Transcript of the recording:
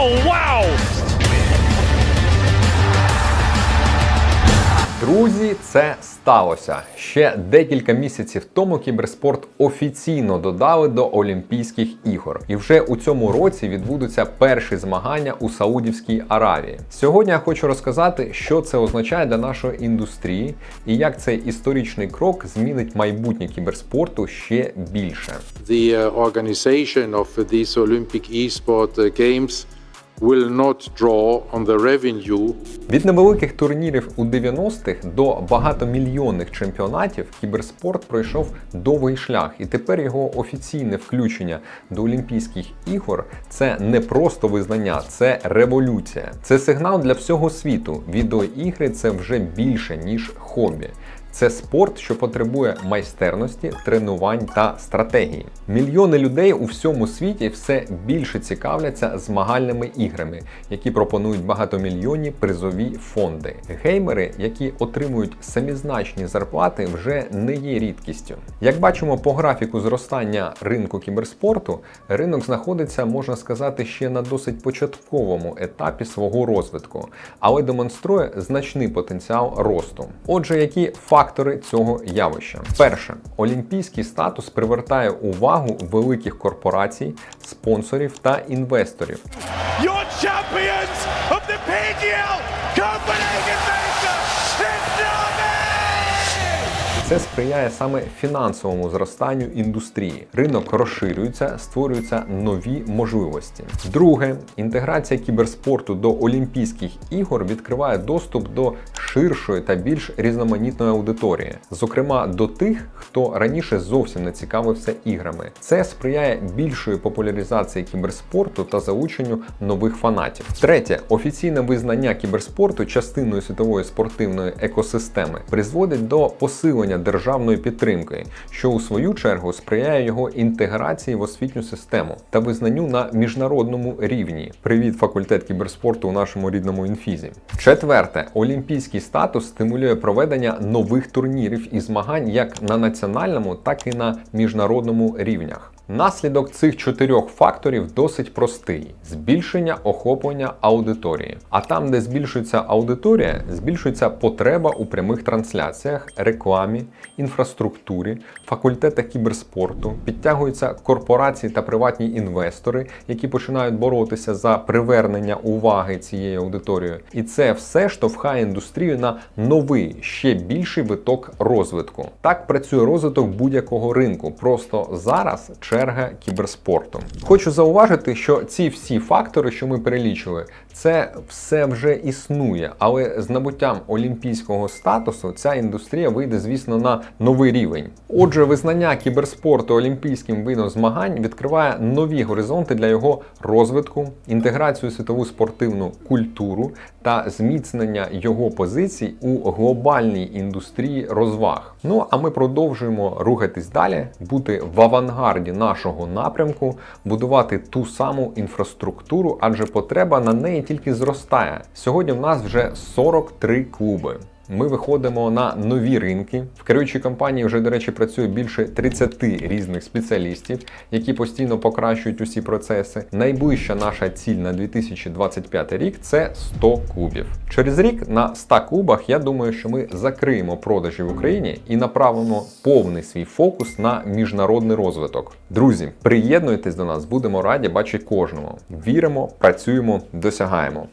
Oh, wow! Друзі, це сталося. Ще декілька місяців тому кіберспорт офіційно додали до Олімпійських ігор, і вже у цьому році відбудуться перші змагання у Саудівській Аравії. Сьогодні я хочу розказати, що це означає для нашої індустрії і як цей історичний крок змінить майбутнє кіберспорту ще більше. the uh, organization of these Olympic e-sport uh, games will not draw on the revenue Від невеликих турнірів у 90-х до багатомільйонних чемпіонатів кіберспорт пройшов довгий шлях, і тепер його офіційне включення до Олімпійських ігор це не просто визнання, це революція. Це сигнал для всього світу. Відеоігри це вже більше ніж хобі. Це спорт, що потребує майстерності, тренувань та стратегії. Мільйони людей у всьому світі все більше цікавляться змагальними іграми, які пропонують багатомільйонні призові фонди. Геймери, які отримують самізначні зарплати, вже не є рідкістю. Як бачимо по графіку зростання ринку кіберспорту, ринок знаходиться, можна сказати, ще на досить початковому етапі свого розвитку, але демонструє значний потенціал росту. Отже, які фактори цього явища? Перше, олімпійський статус привертає увагу великих корпорацій, спонсорів та інвесторів. Your champions of the PGL Copenhagen Це сприяє саме фінансовому зростанню індустрії. Ринок розширюється, створюються нові можливості. Друге, інтеграція кіберспорту до Олімпійських ігор відкриває доступ до ширшої та більш різноманітної аудиторії, зокрема до тих, хто раніше зовсім не цікавився іграми. Це сприяє більшої популяризації кіберспорту та залученню нових фанатів. Третє, офіційне визнання кіберспорту частиною світової спортивної екосистеми призводить до посилення державної підтримки, що у свою чергу сприяє його інтеграції в освітню систему та визнанню на міжнародному рівні. Привіт, факультет кіберспорту у нашому рідному інфізі. Четверте, олімпійський статус стимулює проведення нових турнірів і змагань як на національному, так і на міжнародному рівнях. Наслідок цих чотирьох факторів досить простий: збільшення охоплення аудиторії. А там, де збільшується аудиторія, збільшується потреба у прямих трансляціях, рекламі, інфраструктурі, факультетах кіберспорту, підтягуються корпорації та приватні інвестори, які починають боротися за привернення уваги цією аудиторією. І це все штовхає індустрію на новий, ще більший виток розвитку. Так працює розвиток будь-якого ринку. Просто зараз черга кіберспорту. Хочу зауважити, що ці всі фактори, що ми перелічили, це все вже існує, але з набуттям олімпійського статусу ця індустрія вийде, звісно, на новий рівень. Отже, визнання кіберспорту олімпійським видом змагань відкриває нові горизонти для його розвитку, інтеграцію світову спортивну культуру та зміцнення його позицій у глобальній індустрії розваг. Ну а ми продовжуємо рухатись далі, бути в авангарді нашого напрямку, будувати ту саму інфраструктуру, адже потреба на неї тільки зростає. Сьогодні в нас вже 43 клуби. Ми виходимо на нові ринки. В керуючій компанії вже, до речі, працює більше 30 різних спеціалістів, які постійно покращують усі процеси. Найближча наша ціль на 2025 рік це 100 клубів. Через рік на 100 клубах я думаю, що ми закриємо продажі в Україні і направимо повний свій фокус на міжнародний розвиток. Друзі, приєднуйтесь до нас, будемо раді бачити кожного. Віримо, працюємо, досягаємо.